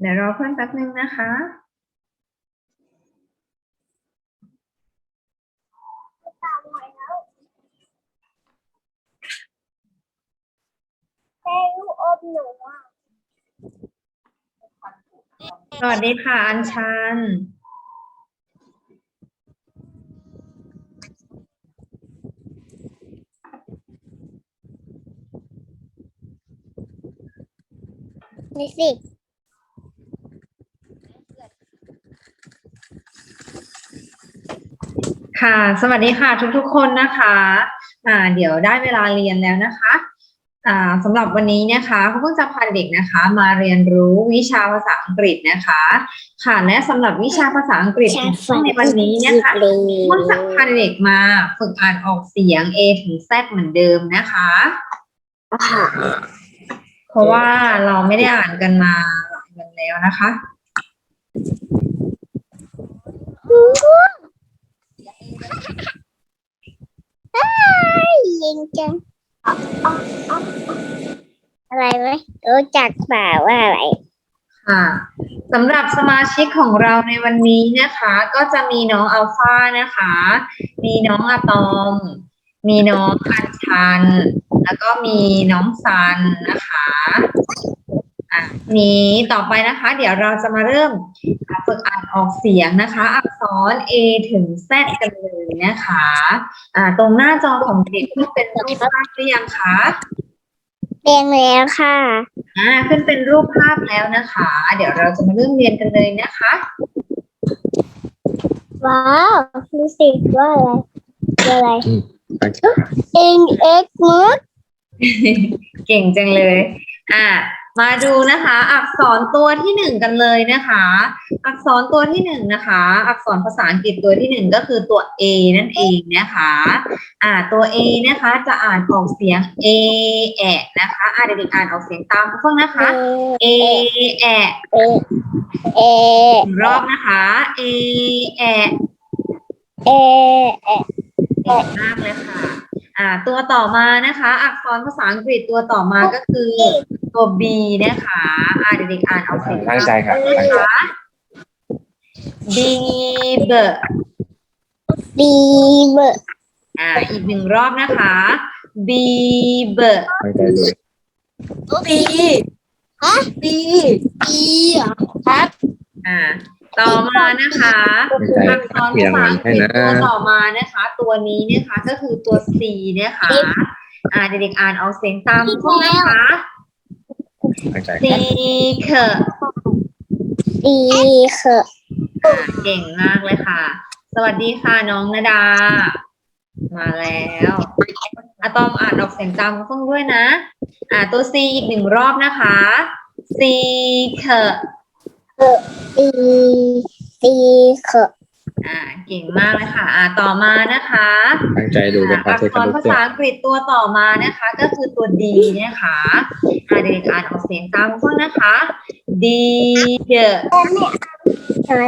เดี๋ยวรอเพื่อนแป๊บนึงนะคะแม่ลูกอมหนูอะสวัสดีค่ะ อัญชัน นี่สิ ค่ะ สวัสดีค่ะทุกๆคนนะคะอ่าเดี๋ยวได้เวลาเรียนแล้วนะคะอ่าสำหรับวันนี้นะคะคุณเพิ่งจะพาเด็กนะคะ มาเรียนรู้วิชาภาษาอังกฤษนะคะ ค่ะและสำหหรับวิชาภาษาอังกฤษของในวันนี้นะคะเลยเพิ่งจะพาเด็กมาฝึกอ่านออกเสียง A ถึง Z เหมือนเดิมนะคะค่ะเพราะว่าเราไม่ได้อ่านกันมาหลายวันแล้วนะคะ ยิงจังอะไรไหมรู้จักเปล่าว่าอะไร ค่ะสำหรับสมาชิกของเราในวันนี้นะคะ ก็จะมีน้องอัลฟานะคะ มีน้องอะตอม มีน้องอัญชัน แล้วก็มีน้องซันนะคะ นี้ต่อไปนะคะ เดี๋ยวเราจะมาเริ่มอะฝึกอ่านออกเสียงนะคะ อักษร A ถึง Z กันเลยนะคะอ่าตรงหน้าจอของเด็กที่เป็นรูปภาพหรือยังคะเรียงแล้วค่ะอ่าขึ้นเป็นรูปภาพแล้วนะคะ เดี๋ยวเราจะมาเริ่มเรียนกันเลยนะคะ ว้าวดูสิว่าอะไรว่าอะไรตั้งใจเอ็งเอ็กมุดเก่งจังเลย อ่า มาดูนะคะ อักษรตัวที่หนึ่งกันเลยนะคะ อักษรตัวที่หนึ่งนะคะ อักษรภาษาอังกฤษตัวที่หนึ่งก็คือตัว A นั่นเองนะคะ อ่าตัว A นะคะจะอ่านออกเสียง A แอะนะคะอ่าเด็กๆอ่านออกเสียงตามเพื่อนนะคะ A แอะเอเอหนึ่งรอบนะคะ A แอะเอเอเก่งมากเลยค่ะ อ่า ตัวต่อมานะคะ อักษรภาษาอังกฤษตัวต่อมาก็คือ ตัว B นะคะอ่าเด็กๆอ่านเอาเสียงตั้งใจครับ นะตั้งใจคะ B B บีเบอร์อ่าอีกหนึ่งรอบนะคะ B B ตั้งใจดูบีฮะบีบีเหรอครับอ่าต่อมานะคะตั้งใจอักษรมีภารางษาวัลอังกให้ฤษนะตัวต่อมานะคะ ตัวนี้นะคะก็คือตัว C นะคะ อ่าเด็กๆอ่านเอาเสียงตามพวกนะคะ ตั้งใจ C เคบีเคออ่าเก่งมากเลยค่ะ สวัสดีค่ะน้องนาดา มาแล้วอะตอมอ่านออกเสียงตามเพิ่งด้วยนะ อ่าตัว C อีกหนึ่งรอบนะคะ C เคบีบีเคอ อ่าเก่งมากเลยค่ะ อ่าต่อมานะคะตั้งใจดูเป็นอ่าภาอักษาษรภาษาอังกฤษตัวต่อมานะคะ ก็คือตัว D นะคะอ่าเด็กๆอ่านออกเสียงตามเพิ่งนะคะ D เดอะไร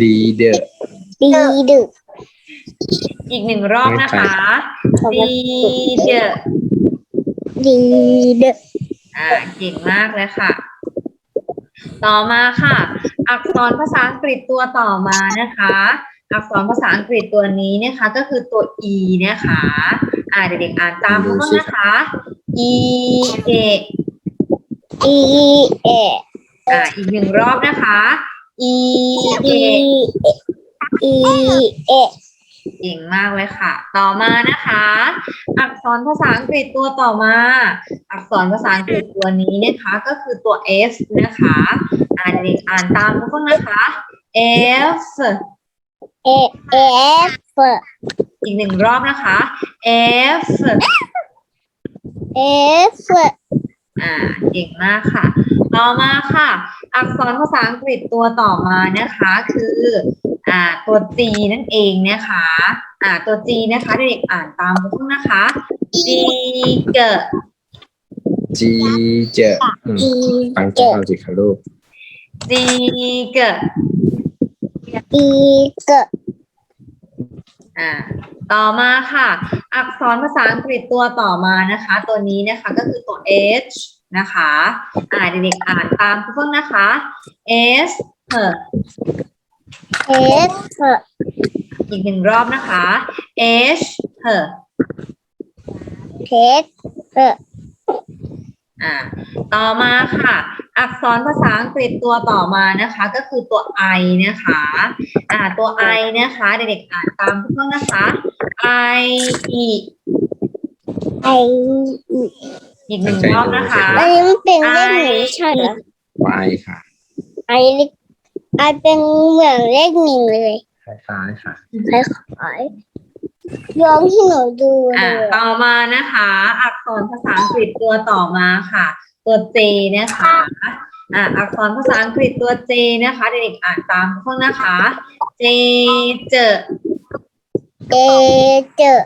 ดีเดอบีดึกอีกหนึ่งรอบนะคะ D เดดีดึกอ่าเก่งมากเลยค่ะ ต่อมาค่ะ อักษรภาษาอังกฤษตัวต่อมานะคะ อักษรภาษาอังกฤษตัวนี้นะคะก็คือตัว e นะคะอ่าเด็กๆอ่านตามพวกเรานะคะ e a อีเออ่าอีกหนึ่งรอบนะคะ e อี a อีเอ เก่งมากเลยค่ะ ต่อมานะคะ อักษรภาษาอังกฤษตัวต่อมา อักษรภาษาอังกฤษตัวนี้นะคะก็คือตัว f นะคะอ่านเด็กอ่านตามทุกคนนะคะ f เอเอฟอีกหนึ่งรอบนะคะ f เอฟอ่าเก่งมากค่ะ ต่อมาค่ะ อักษรภาษาอังกฤษตัวต่อมานะคะ คือ อ่าตัว G นั่นเองนะคะอ่าตัว G นะคะเด็กๆอ่านตามทุกคนนะคะ G เกจีเจออืมอีตั้งใจฟังสิครับลูก G เกอีเกอ่าต่อมาค่ะ อักษรภาษาอังกฤษตัวต่อมานะคะ ตัวนี้นะคะก็คือตัว H นะคะ อ่าเด็กๆอ่านตามคุณเพิ่งนะคะ S เเอสเอออีกหนึ่งรอบนะคะ H เเพชรเอออ่า ต่อมาค่ะ อักษรภาษาอังกฤษตัวต่อมานะคะ ก็คือตัว I นะคะ อ่า ตัว I นะคะ เด็กๆอ่านตามคุณเพิ่งนะคะ I E ไออีกหนึ่งรอบนะคะ อันนี้มันเป็นเลขหนึ่งใช่เหรอวายค่ะ ไอเลข ไอเป็นเหมือนเลขหนึ่งเลยคล้ายๆค่ะไอย้อมที่หนูดูเลอ่ายต่อมานะคะ อักษรภาษาอังกฤษตัวต่อมาค่ะ ตัว J นะคะอ่าอักษรภาษาอังกฤษตัว J นะคะเด็กๆอ่านตามพวกนะคะ J เจอเจเจอ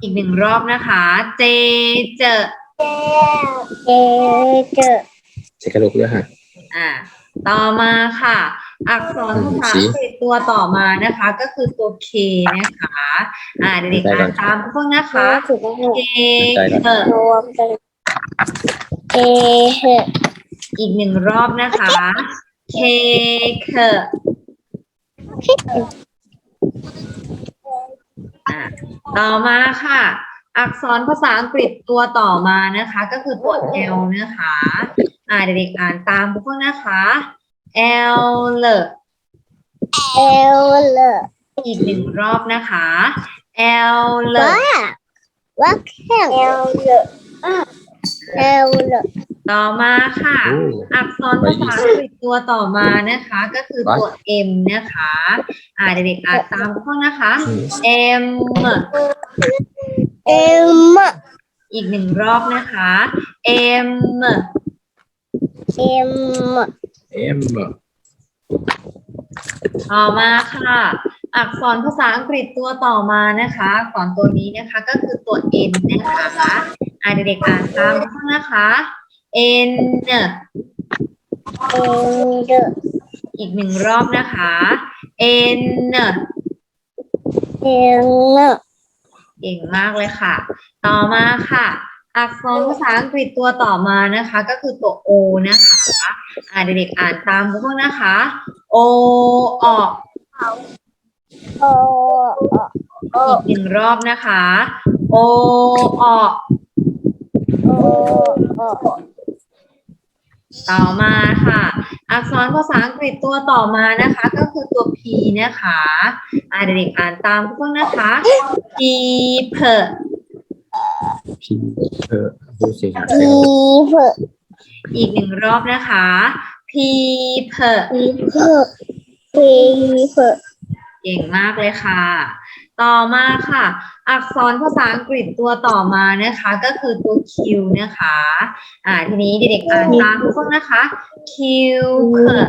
อีกหนึ่งรอบนะคะ J เจอเจเจอ ใช้กระดูกด้วยค่ะ อ่า ต่อมาค่ะ อักษรภาษาอังกฤษตัวต่อมานะคะ ก็คือตัว K นะคะ อ่าเด็กๆอ่านตามพวกนะคะถูกแล้ว K เจอรวมกันเอเฮอีกหนึ่งรอบนะคะ K เคอ่าต่อมาค่ะ อักษรภาษาอังกฤษตัวต่อมานะคะ ก็คือตัว L นะคะ อ่าเด็กๆอ่านตามพวกนะคะ L เลเอลเลอร์อีกหนึ่งรอบนะคะ L เลว่าว่าแค่เอลเลอร์เอลเลอร์ต่อมาค่ะ โอ้อักษรภาษาอังกฤษตัวต่อมานะคะ ก็คือตัว M นะคะ อ่าเด็กๆอ่านตามพวกนะคะ M เอ็มอีกหนึ่งรอบนะคะ M เอ็มเอ็มต่อมาค่ะ อักษรภาษาอังกฤษตัวต่อมานะคะอักษรตัวนี้นะคะก็คือตัว N นะคะอ่าเด็กๆอ่านตามพวกนะคะ N เอ็มเดอร์อีกหนึ่งรอบนะคะ N เอ็มเนอร์เก่งมากเลยค่ะ ต่อมาค่ะ อักษรภาษาอังกฤษตัวต่อมานะคะ ก็คือตัว O นะคะอ่าเด็กๆอ่านตามพวกนะคะ O ออกโออีกหนึ่งรอบนะคะ O ออกโอโอต่อมาค่ะ อักษรภาษาอังกฤษตัวต่อมานะคะ ก็คือตัว P นะคะอ่าเด็กๆอ่านตามพวกนะคะ P เพอ พีเออพูดสิค่ะอีเพออีกหนึ่งรอบนะคะ P เพออีเพออีเพอเก่งมากเลยค่ะ ต่อมาค่ะ อักษรภาษาอังกฤษตัวต่อมานะคะ ก็คือตัว Q นะคะ อ่า ทีนี้เด็กๆอ่านตามพวกนะคะ Q เพอ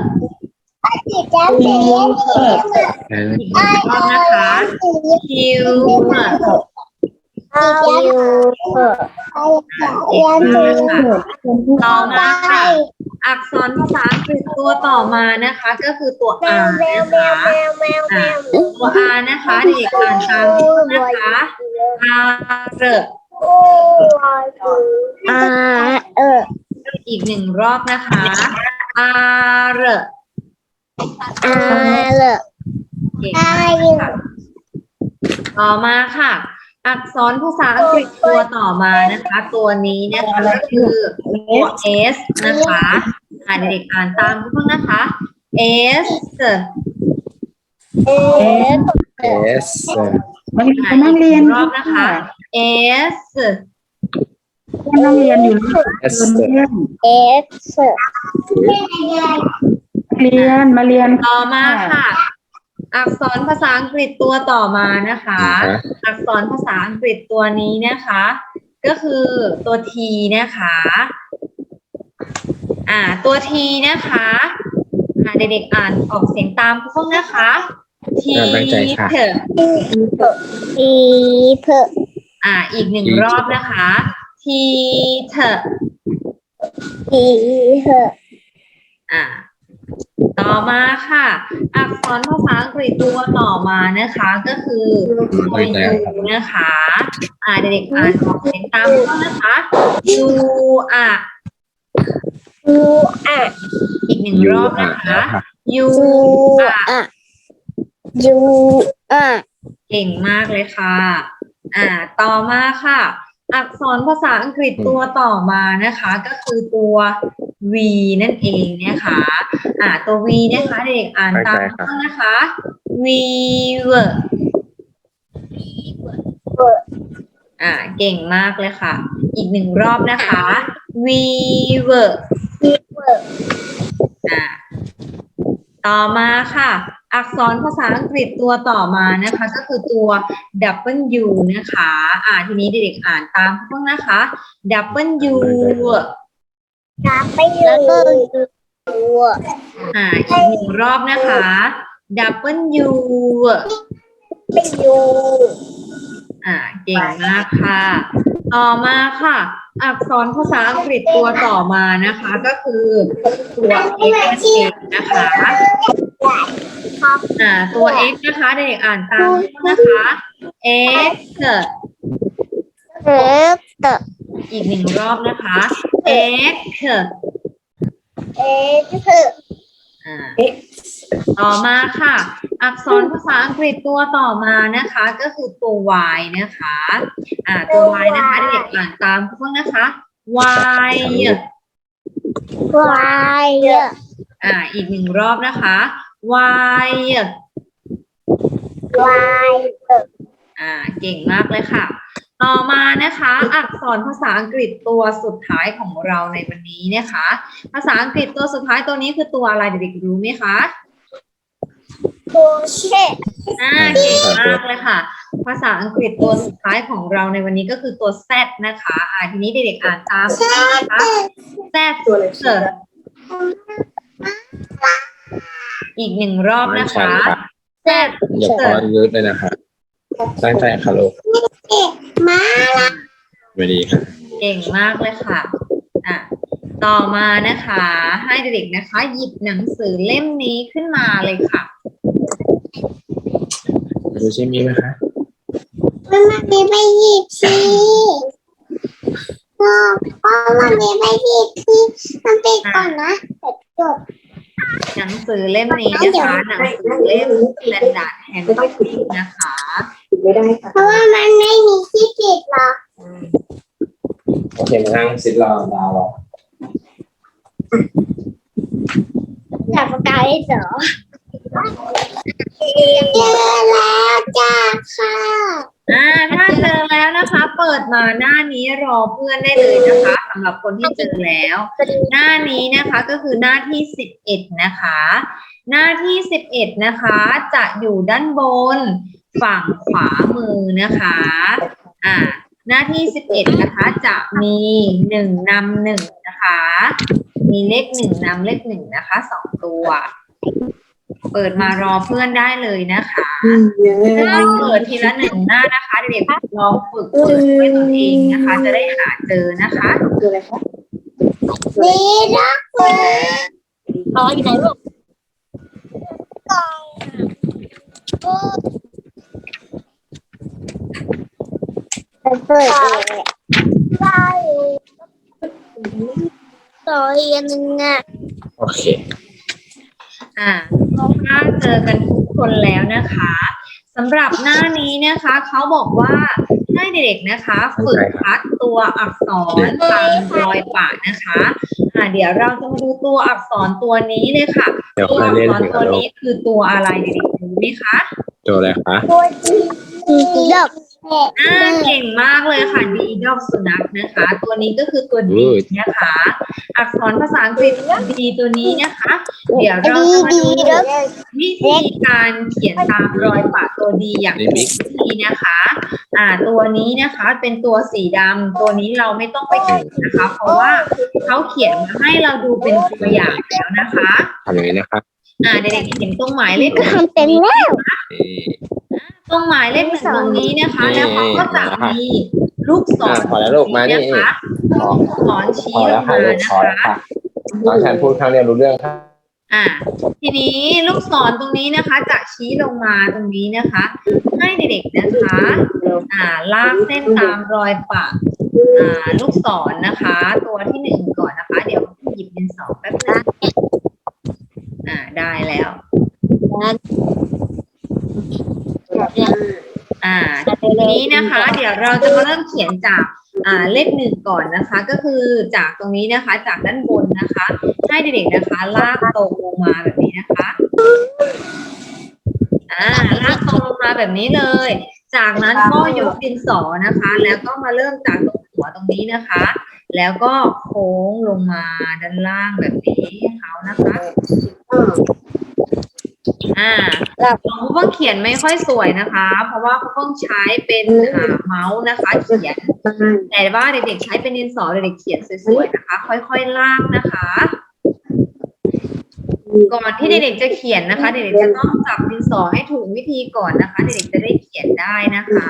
อีจ้าเสียงเสียงเอออีกหนึ่งรอบนะคะ Q เพออีเพอเก่งมากค่ะ ต่อมาค่ะอักษรภาษาอังกฤษตัวต่อมานะคะ ก็คือตัวแม R วแมวนะแมวคะแมวแมวแมวตัว R นะคะเด็กๆอ่านตามพวกนะคะ R อาเอออีกหนึ่งรอบนะคะ R อาเลอเก่งมากค่ะต่อมาค่ะ อักษรภาษาอังกฤษตัวต่อมานะคะ ตัวนี้นะคะก็คือตัว S นะคะอ่านเด็กๆอ่านตามพวกนะคะ S เอสเอสมันมีคนนั่งเรียนรอบนะคะ S คนนั่งเรียนอยู่นะเอสเรียนเอสเรียนมาเรียนต่อมาค่ะ อักษรภาษาอังกฤษตัวต่อมานะคะ อักษรภาษาอังกฤษตัวนี้นะคะ ก็คือตัว T นะคะ อ่า ตัว T นะคะอ่าเด็กๆอ่านออกเสียงตามพวกนะคะ T เถอะ อีเพออ่า อีกหนึ่งรอบนะคะ T เถอะอีเพออ่า ต่อมาค่ะ อักษรภาษาอังกฤษตัวต่อมานะคะ ก็คือตัว U นะคะอ่าเด็กๆอ่านออกเสียงตามพวกนะคะ U อะอยูอะอีกหนึ่งรอบนะคะยูยูอะอะยูอะเก่งมากเลยค่ะ อ่า ต่อมาค่ะ อักษรภาษาอังกฤษตัวต่อมานะคะ ก็คือตัว V นั่นเองนะคะอ่าตัว V นะคะเด็กอ่านตามใช่ครับต้นนะคะ V อ่าเก่งมากเลยค่ะ อีกหนึ่งรอบนะคะ V อ่าต่อมาค่ะ อักษรภาษาอังกฤษตัวต่อมานะคะ ก็คือตัว W นะคะ อ่าทีนี้เด็กๆอ่านตามพวกนะคะ W แล้วก็ยูอ่าอีกหนึ่งรอบนะคะ W เป็นยูอ่าเก่งมากค่ะ ต่อมาค่ะ อักษรภาษาอังกฤษตัวต่อมานะคะ ก็คือตัว X นั่นเองนะคะอ่าตัว X นะคะเด็กๆอ่านตามนะคะ X เอฟเตออีกหนึ่งรอบนะคะ X เอฟเตออ่าต่อมาค่ะ อักษรภาษาอังกฤษตัวต่อมานะคะ ก็คือตัว Y นะคะ อ่าตัว Y นะคะเด็กๆอ่านตามพวกนะคะ Y วายเยอะอ่าอีกหนึ่งรอบนะคะ Y วายเยอะอ่าเก่งมากเลยค่ะ ต่อมานะคะ อักษรภาษาอังกฤษตัวสุดท้ายของเราในวันนี้นะคะ ภาษาอังกฤษตัวสุดท้ายตัวนี้คือตัวอะไรเด็กๆรู้ไหมคะ โบเช่อ่าเก่งมากเลยค่ะ ภาษาอังกฤษตัวสุดท้ายของเราในวันนี้ก็คือตัว Z นะคะอ่าทีนี้เด็กๆอ่านตามนะคะ Z ตัวเลยอีกหนึ่งรอบนะคะ Z อย่าพอยืดเลยนะคะ ตั้งใจค่ะลูกมาละไม่ดีค่ะ เก่งมากเลยค่ะอะต่อมานะคะ ให้เด็กๆนะคะ หยิบหนังสือเล่มนี้ขึ้นมาเลยค่ะ ดูชิมีไหมคะมันมันมีไปหยิบสิพ่อพ่อมันมีไปหยิบสิมันปิดก่อนนะเปิดจบหนังสือเล่มนี้นะคะหนังสือเล่ม Standard Handbook นะคะเพราะว่ามันไม่มีที่ปิดหรอกโอเคมานั่งซิดรอดาวรอจับปากกาได้เหรอ เจอแล้วจ้าค่ะอ่าถ้าเจอแล้วนะคะ เปิดมาหน้านี้รอเพื่อนได้เลยนะคะสำหรับคนที่เจอแล้ว หน้านี้นะคะก็คือหน้าที่สิบเอ็ดนะคะ หน้าที่สิบเอ็ดนะคะ จะอยู่ด้านบน ฝั่งขวามือนะคะ อ่า หน้าที่สิบเอ็ดนะคะจะมีหนึ่งนำหนึ่งนะคะ มีเลขหนึ่งนำเลขหนึ่งนะคะสองตัว เปิดมารอเพื่อนได้เลยนะคะถ้าเปิดทีละหนึ่งหน้านะคะเด็กๆลองฝึกเปิดด้วยตัวเองนะคะ จะได้หาเจอนะคะนี่รักคุณรออยู่ไหนลูกกล่องโอ้เปิดเลยได้ต่ออีกอันหนึ่งอะโอเค อ่าถ้าเจอกันทุกคนแล้วนะคะสำหรับหน้านี้นะคะเขาบอกว่าให้เด็กๆนะคะ ฝึกคัดตัวอักษรตามรอยปะนะคะอ่าเดี๋ยวเราจะมาดูตัวอักษรตัวนี้เลยค่ะเดี๋ยวตัวค่อยอักเล่นษรถึงตัวลูกนี้คือตัวอะไรเด็กๆรู้ไหมคะ ตัวอะไรคะ ตัวจีจีดอก อ่าเก่งมากเลยค่ะดีดอกสุนัขนะคะ ตัวนี้ก็คือตัวดีนะคะ อักษรภาษาอังกฤษดีตัวนี้นะคะ เดี๋ยวเราดีจะมาดีดูดอกวิธีการเขียนตามรอยปะตัวดีอย่างนี่บิ๊กทีนะคะ อ่า ตัวนี้นะคะเป็นตัวสีดำตัวนี้เราไม่ต้องไปเขียนนะคะ เพราะว่าเขาเขียนมาให้เราดูเป็นตัวอย่างแล้วนะคะทำอย่างนี้นะคะอ่าเด็กๆเห็นตรงหมายเลขหนึ่งทำเป็นแล้วนี่ ตรงหมายเลขหนึ่งตรงนี้นะคะแล้วเขาก็จะมีลูกศรอะพอแล้วลูกมานี่ นะคะพอลูกศรชี้พอลแล้วงค่ะมาลูกนะพอแล้วคะค่ะน้องแทนพูดครั้งเดียวรู้เรื่องค่ะอ่าทีนี้ลูกศรตรงนี้นะคะ จะชี้ลงมาตรงนี้นะคะ ให้เด็กๆนะคะ อ่า ลากเส้นตามรอยปะอ่า ลูกศรนะคะ ตัวที่หนึ่งก่อนนะคะ เดี๋ยวหยิบดินสอแป๊บนึงอ่า ได้แล้วนั้น อ่าทีนี้นะคะ เดี๋ยวเราจะมาเริ่มเขียนจากอ่าเลขหนึ่งก่อนนะคะ ก็คือจากตรงนี้นะคะ จากด้านบนนะคะ ให้เด็กๆนะคะ ลากตรงลงมาแบบนี้นะคะอ่าลากตรงลงมาแบบนี้เลย จากนั้นก็ยกดินสอนะคะ แล้วก็มาเริ่มจากตรงหัวตรงนี้นะคะ แล้วก็โค้งลงมาด้านล่างแบบนี้ให้เขานะคะ อ่าของผู้เพิ่งเขียนไม่ค่อยสวยนะคะ เพราะว่าเขาเพิ่งใช้เป็นอ่าเมาส์นะคะ เขียน แต่ว่าเด็กๆใช้เป็นดินสอเด็กๆเขียนสวยๆนะคะ ค่อยๆลากนะคะ ก่อนที่เด็กๆจะเขียนนะคะ เด็กๆจะต้องจับดินสอให้ถูกวิธีก่อนนะคะ เด็กๆจะได้เขียนได้นะคะ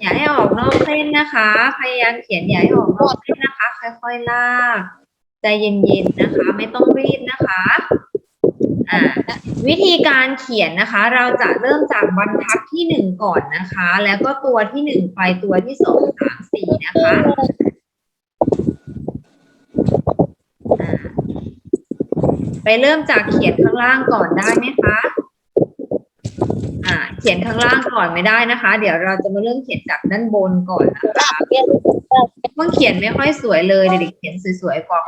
อย่าให้ออกนอกเส้นนะคะ พยายามเขียนอย่าให้ออกนอกเส้นนะคะ ค่อยๆลาก ใจเย็นๆนะคะ ไม่ต้องรีบนะคะ วิธีการเขียนนะคะ เราจะเริ่มจากบรรทัดที่หนึ่งก่อนนะคะ แล้วก็ตัวที่หนึ่งไปตัวที่สองสามสี่นะคะไปเริ่มจากเขียนข้างล่างก่อนได้ไหมคะอ่า เขียนข้างล่างก่อนไม่ได้นะคะ เดี๋ยวเราจะมาเริ่มเขียนจากด้านบนก่อนนะคะเพิ่งเขียนไม่ค่อยสวยเลยเด็กๆเขียนสวยๆกว่า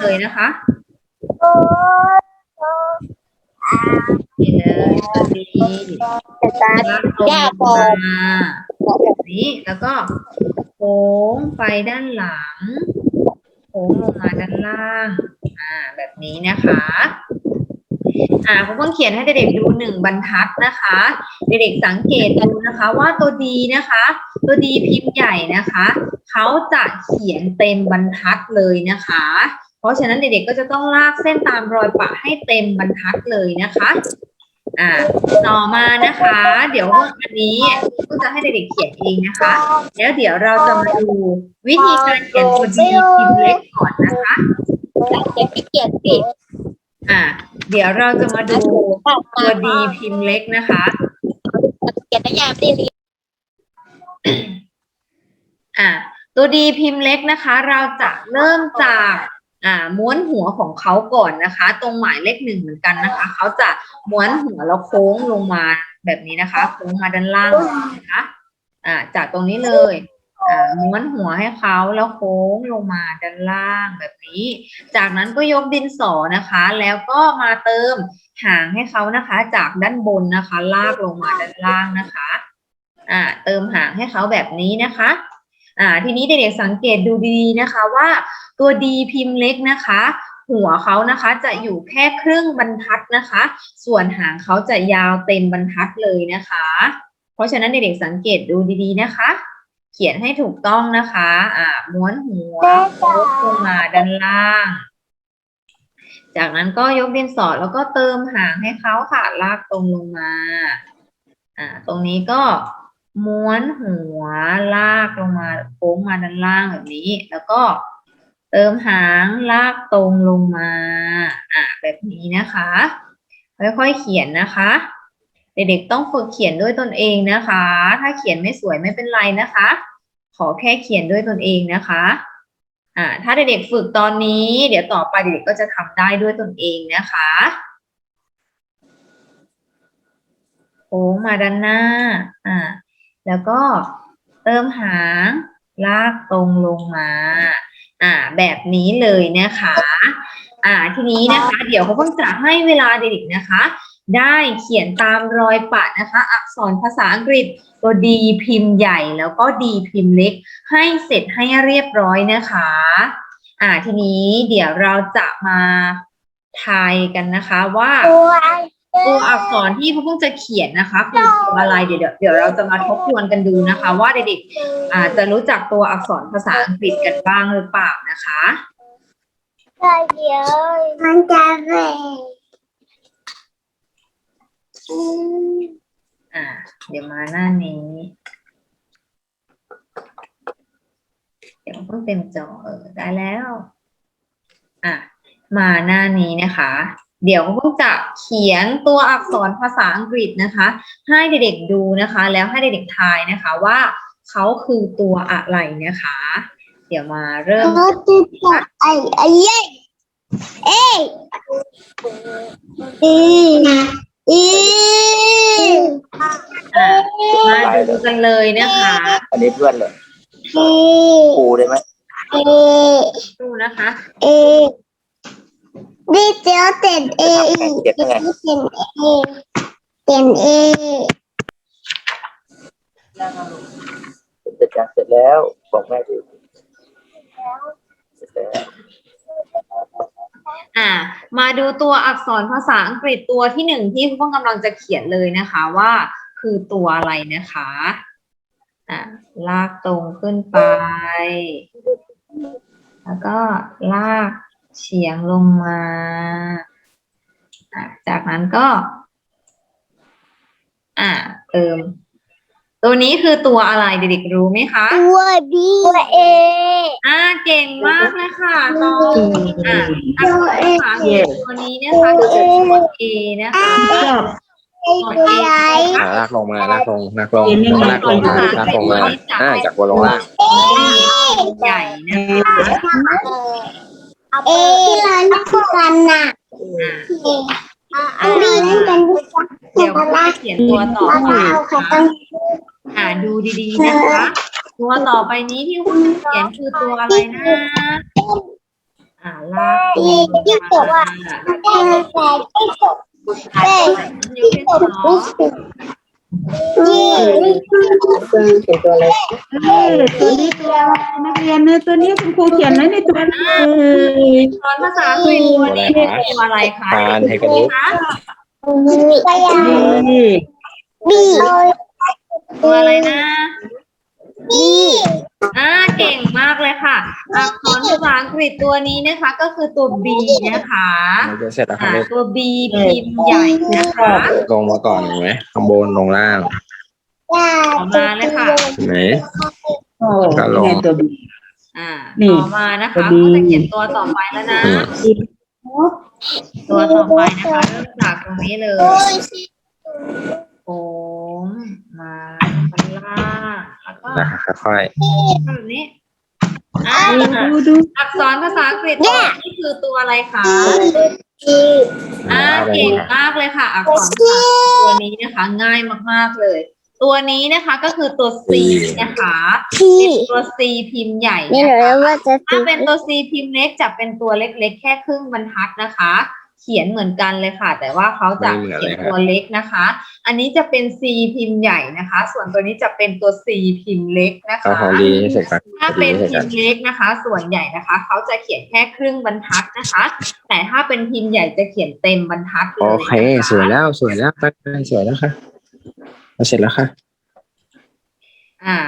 เลยนะคะ นเลยสวัสดีลากตรงลงมาแบบนี้แล้วก็โค้งไปด้านหลังโค้งลงมาด้านล่าง อ่า แบบนี้นะคะ อ่าผมเพิ่งเขียนให้เด็กๆดูหนึ่งบรรทัดนะคะ เด็กๆสังเกตดูนะคะ ว่าตัวดีนะคะ ตัวดีพิมพ์ใหญ่นะคะ เขาจะเขียนเต็มบรรทัดเลยนะคะ เพราะฉะนั้นเด็กๆก็จะต้องลากเส้นตามรอยปะให้เต็มบรรทัดเลยนะคะอ่าต่อมานะคะ เดี๋ยวอันนี้ก็จะให้เด็กๆเขียนเองนะคะ แล้วเดี๋ยวเราจะมาดูวิธีการเขียนตัวดีพิมพ์เล็กก่อนนะคะเด็กเขียนสิอ่า เดี๋ยวเราจะมาดูตัวดีพิมพ์เล็กนะคะเขียนได้ยามดีดีอ่าตัวดีพิมพ์เล็กนะคะ เราจะเริ่มจาก อ่าม้วนหัวของเขาก่อนนะคะ ตรงหมายเลขหนึ่งเหมือนกันนะคะ เขาจะม้วนหัวแล้วโค้งลงมาแบบนี้นะคะ โค้งมาด้านล่างนะคะ อ่า จากตรงนี้เลยอ่าม้วนหัวให้เขาแล้วโค้งลงมาด้านล่างแบบนี้ จากนั้นก็ยกดินสอนะคะ แล้วก็มาเติมหางให้เขานะคะ จากด้านบนนะคะ ลากลงมาด้านล่างนะคะ อ่า เติมหางให้เขาแบบนี้นะคะ อ่าทีนี้เด็กๆสังเกตดูดีๆนะคะว่าตัวดีพิมพ์เล็กนะคะ หัวเขานะคะจะอยู่แค่ครึ่งบรรทัดนะคะ ส่วนหางเขาจะยาวเต็มบรรทัดเลยนะคะ เพราะฉะนั้นเด็กๆสังเกตดูดีๆนะคะ เขียนให้ถูกต้องนะคะอ่าม้วนหัวโค้งลงมาด้านล่าง จากนั้นก็ยกดินสอดแล้วก็เติมหางให้เขาค่ะลากตรงลงมาอ่าตรงนี้ก็ ม้วนหัวลากลงมาโค้งมาด้านล่างแบบนี้ แล้วก็เติมหางลากตรงลงมาอ่าแบบนี้นะคะ ค่อยๆเขียนนะคะ เด็กๆต้องฝึกเขียนด้วยตนเองนะคะ ถ้าเขียนไม่สวยไม่เป็นไรนะคะ ขอแค่เขียนด้วยตนเองนะคะอ่าถ้าเด็กๆฝึกตอนนี้ เดี๋ยวต่อไปเด็กๆก็จะทำได้ด้วยตนเองนะคะโค้งมาด้านหน้า อ่า แล้วก็เติมหางลากตรงลงมา อ่า แบบนี้เลยนะคะ อ่า ทีนี้นะคะ เดี๋ยวเขาเพิ่งจะให้เวลาเด็กๆนะคะ ได้เขียนตามรอยปะนะคะ อักษรภาษาอังกฤษตัวดีพิมพ์ใหญ่แล้วก็ดีพิมพ์เล็ก ให้เสร็จให้เรียบร้อยนะคะ อ่า ทีนี้เดี๋ยวเราจะมาทายกันนะคะว่า ตัวอักษรที่ผู้เพิ่งจะเขียนนะคะคือตัวอะไรเดี๋ยวเดี๋ยวเดี๋ยวเราจะมาทบทวนกันดูนะคะ ว่าเด็กๆอาจจะรู้จักตัวอักษรภาษาอังกฤษกันบ้างหรือเปล่านะคะเดี๋ยวมันจะเร่อ่า เดี๋ยวมาหน้านี้ เดี๋ยวเพิ่งเต็มจอเออได้แล้ว อะ มาหน้านี้นะคะ เดี๋ยวเพิ่งจะเขียนตัวอักษรภาษาอังกฤษนะคะ ให้เด็กๆดูนะคะ แล้วให้เด็กๆทายนะคะว่าเขาคือตัวอะไรนะคะเเดี๋ยวมาเริ่มรถติดต่อไอ้ไอ้เย้เอ้ยอีอีอะมาดูกันเลยนะคะอันนี้เพื่อนเลยเอ้ครูได้ไหมเอ้ดูนะคะ เอ้ ดิเจเต็นเอดิเต็นเอเต็นเอเสร็จยังเสร็จแล้ว บอกแม่ดิเสร็จแล้วอ่า มาดูตัวอักษรภาษาอังกฤษตัวที่หนึ่งที่คุณพ่อกำลังจะเขียนเลยนะคะว่า คือตัวอะไรนะคะอ่าลากตรงขึ้นไป แล้วก็ลาก เฉียงลงมาอะจากนั้นก็ อ่าเติม ตัวนี้คือตัวอะไรเด็กๆรู้ไหมคะ ตัวบีตัวเออ่าเก่งมากเลยค่ะตองอ่าอักษรภาษาอังกฤษตัวนี้นะคะก็คือตัว A นะคะตัวใหญ่อ่าลากลงมาลากลงลากลงลากลงมาลากลงมาอ่าจากบนลงล่างใหญ่นะคะ เอที่ร้านคู่กันน่ะอ่าบีนั่นเป็นผู้ชายเดี๋ยวเราจะเขียนตัวต่อไปเอานะค่ะคะอ่าดูดีๆนะคะ ตัวต่อไปนี้ที่คุณจะเขียนคือตัวอะไรนะอ่าลากตรงลงมาต้องแต่แต่ที่สุด อ่เป็นสองเขียนตัวอะไรตัวนี้ตัวอะไรนักเรียนเนี่ยตัวนี้คุณครูเขียนไว้ในตัวนี้เออสอนภาษาคุยตัวนี้ตัวอะไรคะทานให้กระดิบคะไปยังนี่บีตัวอะไรนะ บีอ่าเก่งมากเลยค่ะ อักษรภาษาอังกฤษตัวนี้นะคะ ก็คือตัว B นะคะมันจะเสร็จแล้วครัอ่าบตัว B พิมพ์ใหญ่นะคะลงมาก่อนเห็นไหมข้างบนลงล่างยาต่อมาเลยค่ะ เห็นไหม โอ้ก็ลง เนี่ยตัวบี อ่านี่ต่อมานะคะ ตัว B ก็จะเขียนตัวต่อไปแล้วนะตัวต่อไปนะคะเริ่มจากตรงนี้เลยโอ้ยโค้งมาข้าง ล่างแล้วก็นะครับค่อยแบบนี้อ่าดูดูอักษรภาษาอังกฤษตัวนี้คือตัวอะไรคะบีอ่าเก่งมากเลยค่ะ อักษรภาษาอังกฤษตัวนี้นะคะ ง่ายมากๆเลย ตัวนี้นะคะก็คือตัว C นะคะพี่เป็นตัว C พิมพ์ใหญ่นี่หนะนูคะ ว่าจะถ้าเป็นตัว C พิมพ์เล็กจะเป็นตัวเล็กๆ แค่ครึ่งบรรทัดนะคะเขียนเหมือนกันเลยค่ะ แต่ว่าเขาจะเขียนตัวเล็กนะคะ อันนี้จะเป็น C พิมพ์ใหญ่นะคะ ส่วนตัวนี้จะเป็นตัว C พิมพ์เล็กนะเอาคะของดีให้เสร็จก่อนถ้าเป็นให้เสร็จพิก่อนมพ์เล็กนะคะ ส่วนใหญ่นะคะเขาจะเขียนแค่ครึ่งบรรทัดนะคะ แต่ถ้าเป็นพิมพ์ใหญ่จะเขียนเต็มบรรทัดเลยโอเคนะคะสวยแล้วสวยแล้วตั้งใจสวยแล้วค่ะเอาเสร็จแล้วค่ะ อ่า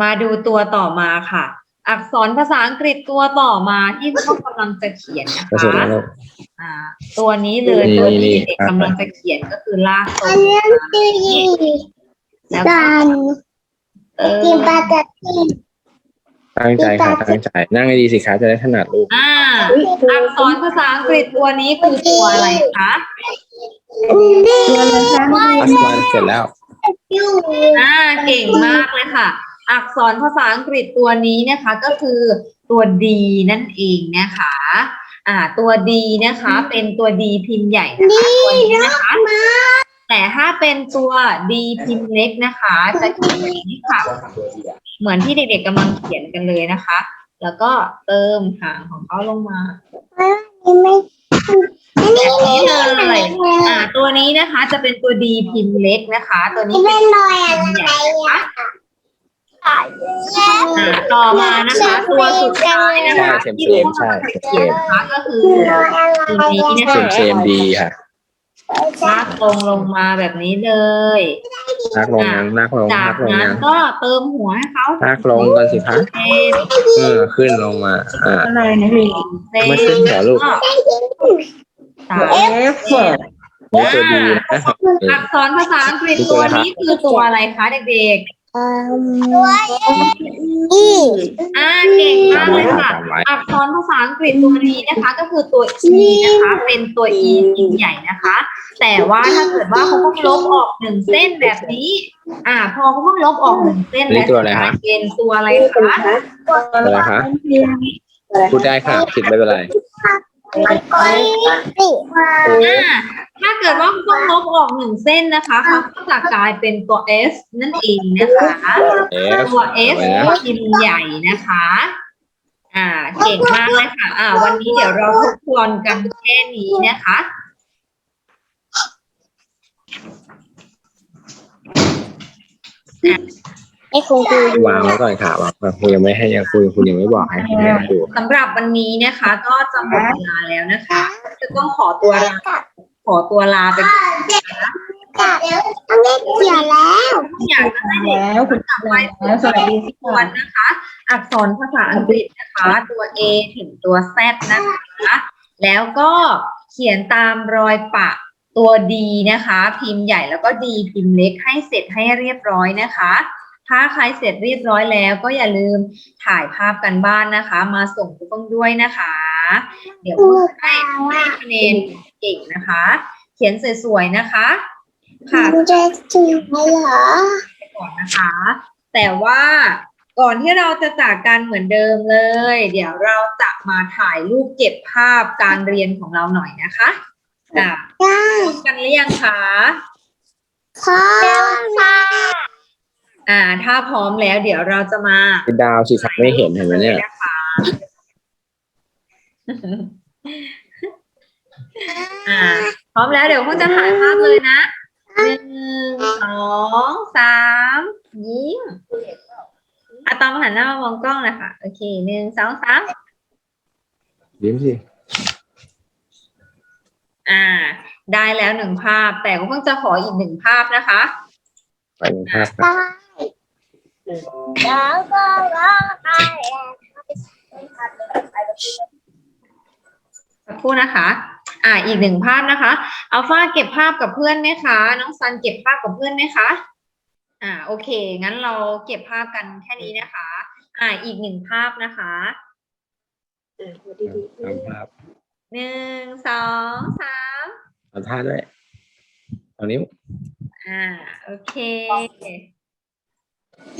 มาดูตัวต่อมาค่ะ อักษรภาษาอังกฤษตัวต่อมาที่พวกกำลังจะเขียนนะก็เสร็จคะแล้วลูกอ่า ตัวนี้เลยนี่ตัวที่นี่เด็กครับ กำลังจะเขียนก็คือลากตรอังนนี้คือยีแล้วก็กันเออกินปลาตัดที่ตั้งใจค่ะตั้งใจนั่งให้ดีสิคะจะได้ถนัดลูก อ่า อักษรภาษาอังกฤษตัวนี้คือตัวอะไรคะตัวอะไรคะนักเรียอันสมันเสร็จแล้วอยู่อ่า เก่งมากเลยค่ะ อักษรภาษาอังกฤษตัวนี้นะคะก็คือตัว D นั่นเองนะคะ อ่า ตัว D นะคะ เป็นตัว D พิมพ์ใหญ่นะคะตัวนี้นะคะ แต่ถ้าเป็นตัว D พิมพ์เล็กนะคะ จะเขียนอย่างนี้ค่ะ เหมือนที่เด็กๆกำลังเขียนกันเลยนะคะ แล้วก็เติมหางของเขาลงมานี่ไม่อันนี้แบบนี้เลยไม่อ่า ตัวนี้นะคะ จะเป็นตัว D พิมพ์เล็กนะคะ ตัวนี้เป็เป็นนรอยอะพิมพ์ใหไรญ่นะคะอะอ่า ต่อมานะคะตัวสุดท้ายนะคะใช่ที่เซมใช่คนจะเขียนะคะก็คือรอยอะไรตัวนี้นะเซคะมเซมดีค่ะลากตรงลงมาแบบนี้เลยลากลงยังลากลงจาลากกลงนั้นยังก็เติมหัวให้เขาลากลงกันสิคะเส้นเออขึ้นลงมา อ่า อะไรนักเรียนเส้นไม่ขึ้นแถวลูก สาม F เส้นนี่ตัวดีนะ อักษรภาษาอังกฤษตัวนี้คือตัวอะไรคะเด็กโตัว อีอ่าเก่งมากเลยค่ะจำไว้อักษรภาษาอังกฤษตัวนี้นะคะ ก็คือตัว e นะคะ เป็นตัว e พิมพ์ใหญ่นะคะ แต่ว่าถ้าเกิดว่าเขาต้องลบออกหนึ่งเส้นแบบนี้ อ่า พอเขาต้องลบออกหนึ่งเส้นนี่ตัวอะไรคะเป็นตัวอะไรคะอะไรคะพูดได้ค่ะผิดไม่เป็นไรนี่ อ่าถ้าเกิดว่าต้องลบออกหนึ่งเส้นนะคะเขาก็จะกลายเป็นตัว s นั่นเองนะคะ F ตัว s ไว้นะพิมพ์ใหญ่นะคะ อ่า เก่งมากเลยค่ะ อ่า วันนี้เดี๋ยวเราทบทวนกันแค่นี้นะคะ ไอ้คงคือวางไว้ก่อนค่ะวางไว้คุณยังไม่ให้ยังคุณคุณยังไม่บอกให้คุณดูสำหรับวันนี้นะคะ ก็จะหมดเวลาแล้วนะคะ จะต้องขอตัวลาขอตัวลาไปก่อนอันนี้เสียแล้วอยากจะให้เด็กแล้วคุณกลับไปแล้วสวัสดีทวนนะคะ อักษรภาษาอังกฤษนะคะ ตัว A ถึงตัว Z นะคะ แล้วก็เขียนตามรอยปะตัว D นะคะ พิมพ์ใหญ่แล้วก็ D พิมพ์เล็กให้เสร็จให้เรียบร้อยนะคะ ถ้าใครเสร็จเรียบร้อยแล้วก็อย่าลืมถ่ายภาพกันบ้านนะคะ มาส่งคุณต้องด้วยนะคะ เดี๋ยวคุณให้ให้คะแนนเก่งนะคะ เขียนสวยๆนะคะ ค่ะมันจะถึงไหมเหรอก่อนนะคะ แต่ว่าก่อนที่เราจะจากกันเหมือนเดิมเลย เดี๋ยวเราจะมาถ่ายรูปเก็บภาพการเรียนของเราหน่อยนะคะอะได้พูดกันหรือยังคะพ่อค่ะ อ่า ถ้าพร้อมแล้วเดี๋ยวเราจะมาดาวสิครับไม่เห็นเห็นไหมเนี่ย นะคะอ่า พร้อมแล้วเดี๋ยวคุณจะถ่ายภาพเลยนะหนึ่งสองสามยิ้มอะตอมหันหน้ามามองกล้องนะคะโอเคหนึ่งสองสามยิ้มสิ อ่า ได้แล้วหนึ่งภาพ แต่ก็เพิ่งจะขออีกหนึ่งภาพนะคะ ไปหนึ่งภาพครับได้ แล้วก็ร้องไห้สักครู่นะคะ อ่า อีกหนึ่งภาพนะคะ อัลฟาเก็บภาพกับเพื่อนไหมคะ น้องซันเก็บภาพกับเพื่อนไหมคะ อ่า โอเค งั้นเราเก็บภาพกันแค่นี้นะคะ อ่า อีกหนึ่งภาพนะคะทำภาพหนึ่ง สอง สามเอาท่าด้วยเอานิ้ว อ่า โอเคพ่ อ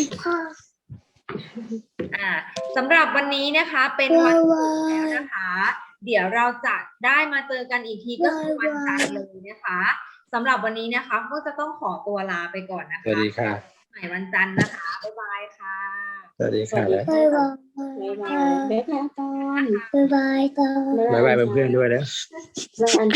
อ่าสำหรับวันนี้นะคะเป็นวันศุกร์แล้วนะคะ เดี๋ยวเราจะได้มาเจอกันอีกทีก็คือวันจันทร์เลยนะคะสำหรับวันนี้นะคะ ก็จะต้องขอตัวลาไปก่อนนะสวัคะสดีค่ะใหม่วันจันทร์นะคะบ๊ายบายค่ะสวัสดีค่ะแล้วบ๊ายบายบ๊ายบายบ๊ายบายตอนบ๊ายบายตอนบ๊ายบายเพื่อนๆด้วยนะแล้วอัน